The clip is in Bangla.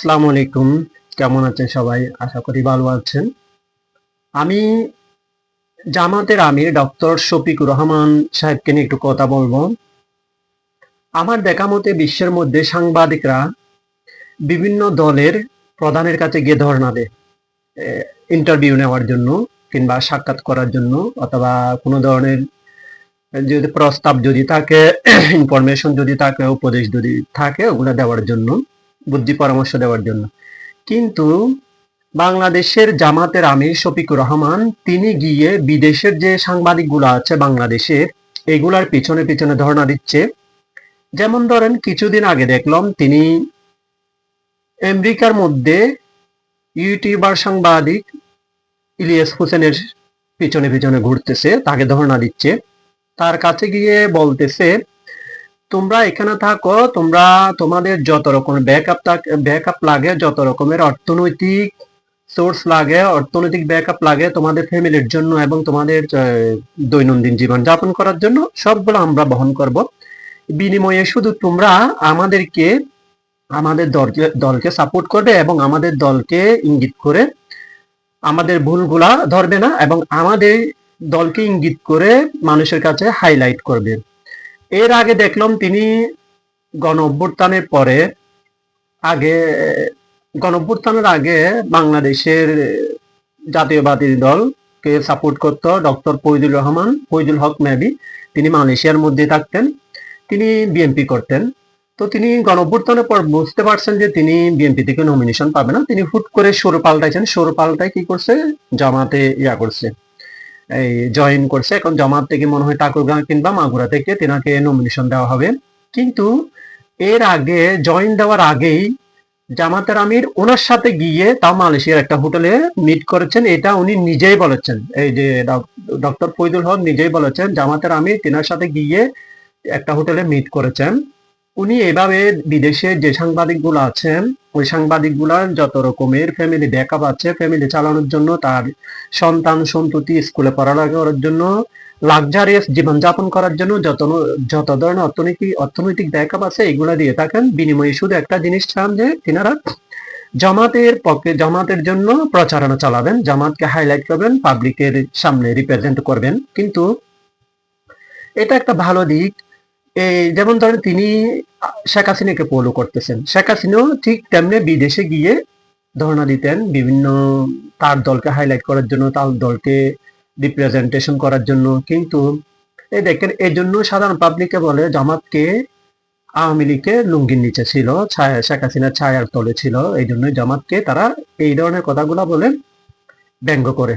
আসসালামু আলাইকুম। কেমন আছেন সবাই? আশা করি ভালো আছেন। আমি জামাতের আমির ডক্টর শফিকুর রহমান সাহেবকে নিয়ে একটু কথা বলব। আমার দেখা মতে বিশ্বের মধ্যে সাংবাদিকরা বিভিন্ন দলের প্রধানের কাছে গিয়ে ধর্ণা দেয় ইন্টারভিউ নেওয়ার জন্য কিংবা সাক্ষাৎ করার জন্য অথবা কোনো ধরনের যদি প্রস্তাব যদি থাকে ইনফরমেশন যদি থাকে, উপদেশ যদি থাকে, ওগুলো দেওয়ার জন্য। বুদ্ধি পরামর্শ দেওয়ার জন্য। কিন্তু বাংলাদেশের জামাতের আমির শফিকুর রহমান, তিনি গিয়ে বিদেশের যে সাংবাদিকগুলো আছে বাংলাদেশের, এগুলার পিছনে পিছনে ধর্ণা দিচ্ছে। যেমন ধরেন, কিছুদিন আগে দেখলাম তিনি আমেরিকার মধ্যে ইউটিউবার সাংবাদিক ইলিয়াস হোসেনের পিছনে পিছনে ঘুরতেছে, তাকে ধর্ণা দিচ্ছে। তার কাছে গিয়ে বলতেছে তোমরা এখানে থাকো, তোমরা তোমাদের যত রকমের ব্যাকআপ ব্যাকআপ লাগে, যত রকমের অর্থনৈতিক সোর্স লাগে, অর্থনৈতিক ব্যাকআপ লাগে তোমাদের ফ্যামিলির জন্য এবং তোমাদের দৈনন্দিন জীবন যাপন করার জন্য, সবগুলো আমরা বহন করব। বিনিময়ে শুধু তোমরা আমাদেরকে, আমাদের দলকে দলকে সাপোর্ট করবে এবং আমাদের দলকে ইঙ্গিত করে আমাদের ভুলগুলা ধরবে না এবং আমাদের দলকে ইঙ্গিত করে মানুষের কাছে হাইলাইট করবে। এর আগে দেখলাম তিনি গণ অভ্যুত্থানের পরে আগে, গণ অভ্যুত্থানের আগে বাংলাদেশের জাতীয়বাদী দলকে সাপোর্ট করত ডক্টর ফৈজুল রহমান, ফৈজুল হক মেবি তিনি মালয়েশিয়ার মধ্যে থাকতেন, তিনি বিএনপি করতেন। তো তিনি গণ অভ্যুত্থানের পর বুঝতে পারছেন যে তিনি বিএনপি থেকে নমিনেশন পাবে না। তিনি হুট করে সরু পাল্টাইছেন। সরু পাল্টাই কি করছে? জামাতে ইয়া করছে। এই জয়েন করছে। এখন জামাত থেকে মনে হয় ঠাকুরগাঁ কিংবা মাগুরা থেকে তেনাকে নমিনেশন দেওয়া হবে। কিন্তু এর আগে জয়েন দেওয়ার আগেই জামাতের আমির ওনার সাথে গিয়ে তাও মালয়েশিয়ার একটা হোটেলে মিট করেছেন। এটা উনি নিজেই বলেছেন। এই যে ডক্টর ফৈদুল হক নিজেই বলেছেন জামাতের আমির তেনার সাথে গিয়ে একটা হোটেলে মিট করেছেন। উনি এভাবে বিদেশে যে সাংবাদিকগুলো আছেন ওই সাংবাদিকগুলার যত রকমের ফ্যামিলি ব্যাকআপ আছে ফ্যামিলি চালানোর জন্য তার সন্তান সন্ততি স্কুলে পড়ালেখা করার জন্য লাক্সারিয়াস জীবনযাপন করার জন্য যত যত ধরনের অর্থনৈতিক অর্থনৈতিক ব্যাকআপ আছে, এগুলো দিয়ে থাকেন। বিনিময়ে শুধু একটা জিনিস চান যে, তিনারা জামাতের পক্ষে, জামাতের জন্য প্রচারণা চালাবেন, জামাতকে হাইলাইট করবেন পাবলিকের সামনে রিপ্রেজেন্ট করবেন। কিন্তু এটা একটা ভালো দিক। যেমন ধরেন তিনি শেখ হাসিনাকে ফলো করতেছেন। শেখ হাসিনাও ঠিক তেমনি বিদেশে গিয়ে ধর্ণা দিতেন বিভিন্ন তার দলকে হাইলাইট করার জন্য, তার দলকে রিপ্রেজেন্টেশন করার জন্য। কিন্তু এই দেখেন এই জন্য সাধারণ পাবলিকে বলে জামাতকে আওয়ামী লীগের লুঙ্গির নিচে ছিল, ছায়া, শেখ হাসিনার ছায়ার তলে ছিল। এই জন্য জামাতকে তারা এই ধরনের কথাগুলো বলে ব্যঙ্গ করে।